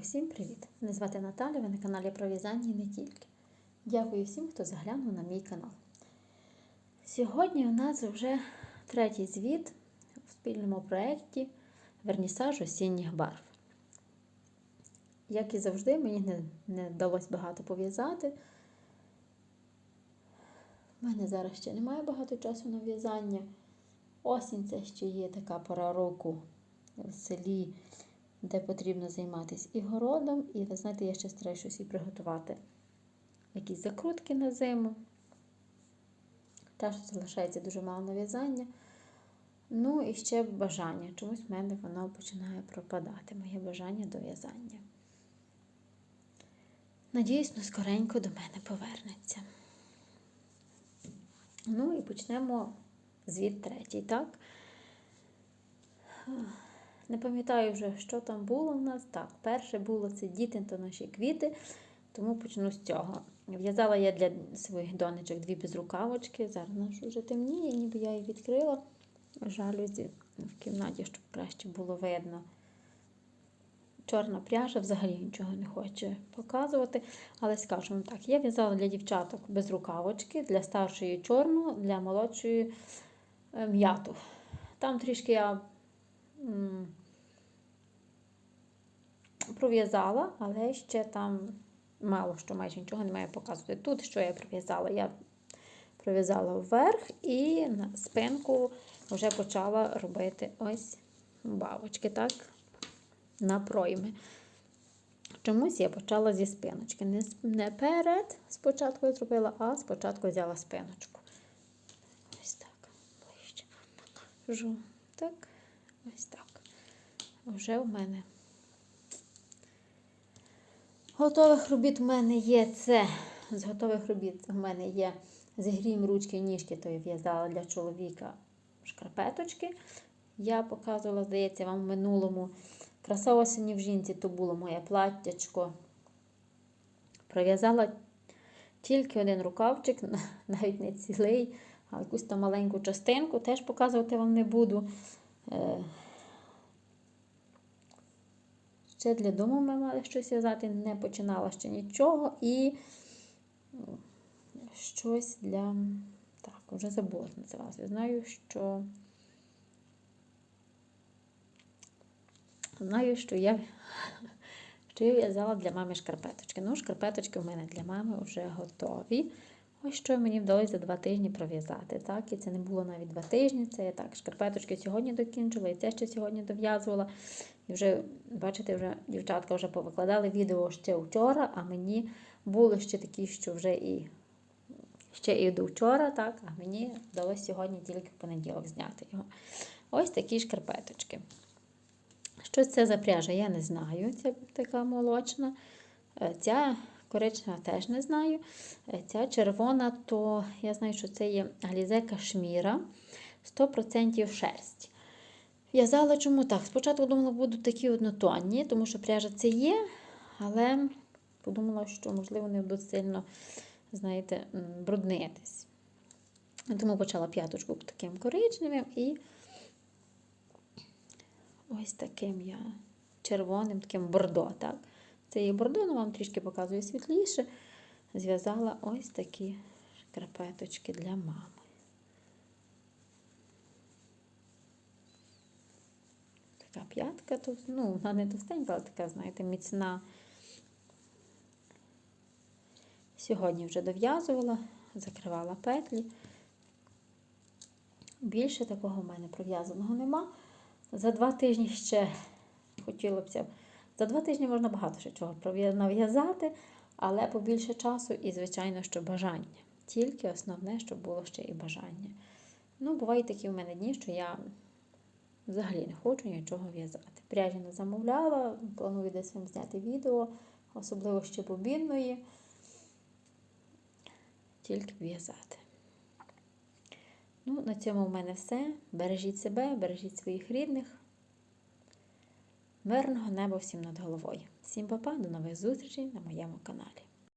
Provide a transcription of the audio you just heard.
Усім привіт! Мене звати Наталя, ви на каналі про в'язання і не тільки. Дякую всім, хто заглянув на мій канал. Сьогодні у нас вже третій звіт у спільному проєкті Вернісаж осінніх барв. Як і завжди, мені не, не вдалося багато пов'язати. У мене зараз ще немає багато часу на в'язання. Осінь це ще є така пора року в селі де потрібно займатися і городом, і, ви знаєте, я ще стараюся щось і приготувати. Якісь закрутки на зиму. Що залишається дуже мало на в'язання. Ну і ще бажання. Чомусь в мене воно починає пропадати, моє бажання до в'язання. Надіюсь, ну скоренько до мене повернеться. Ну і почнемо звіт третій, так? Не пам'ятаю вже, що там було в нас. Так, перше було це діти та наші квіти, тому почну з цього. В'язала я для своїх донечок дві безрукавочки. Зараз вже темніє, ніби я її відкрила. Жалюзі в кімнаті, щоб краще було видно. Чорна пряжа взагалі нічого не хоче показувати. Але скажемо так, я в'язала для дівчаток безрукавочки, для старшої чорну, для молодшої м'яту. Там трішки я пров'язала, але ще там мало що майже нічого не маю показувати. Тут що я пров'язала? Я пров'язала вверх і на спинку вже почала робити ось бабочки, так, на пройми. Чомусь я почала зі спиночки. Не, не перед спочатку я зробила, а спочатку взяла спиночку. Ось так, ближче покажу. Так, ось так. Вже в мене Готових робіт у мене є це. З готових робіт у мене є зігрім ручки ніжки, то я в'язала для чоловіка шкарпеточки. Я показувала, здається, вам в минулому краса осені в жінці, то було моє платтячко. Пров'язала тільки один рукавчик, навіть не цілий, а якусь там маленьку частинку. Теж показувати вам не буду. Ще для дому ми мали щось в'язати, не починала ще нічого. І щось для. Так, вже забула називалося. Знаю, що. Знаю, що я що я в'язала для мами шкарпеточки. Ну, шкарпеточки в мене для мами вже готові. Ось що мені вдалося за два тижні пров'язати. Так, І це не було навіть два тижні. Це я так, шкарпеточки сьогодні докінчила, і це ще сьогодні дов'язувала. І вже, бачите, вже дівчатка вже повикладали відео ще вчора, а мені були ще такі, що вже і ще і до вчора, так, а мені вдалося сьогодні тільки в понеділок зняти його. Ось такі шкарпеточки. Що це за пряжа, я не знаю. Це така молочна. Е, ця коричнева теж не знаю. Е, ця червона, то я знаю, що це є Галізе Кашміра 100% шерсть. В'язала чому так? Спочатку думала, будуть такі однотонні, тому що пряжа це є, але подумала, що, можливо, не будуть сильно, знаєте, бруднитись. Тому почала п'яточку таким коричневим і ось таким я червоним, таким бордо. так. Це є бордо, вам трішки показую світліше. Зв'язала ось такі шкарпеточки для мами. Така п'ятка тут, ну, вона не товстенька, але така, знаєте, міцна. Сьогодні вже дов'язувала, закривала петлі. Більше такого в мене пров'язаного нема. За два тижні ще хотілося б. За два тижні можна багато ще чого нав'язати, але побільше часу і, звичайно, що бажання. Тільки основне, щоб було ще і бажання. Ну, бувають такі в мене дні, що я взагалі не хочу нічого в'язати. Пряжі не замовляла, планую десь вам зняти відео, особливо ще бобінної, тільки в'язати. Ну, на цьому в мене все. Бережіть себе, бережіть своїх рідних. Мирного неба всім над головою. Всім па-па, до нових зустрічей на моєму каналі.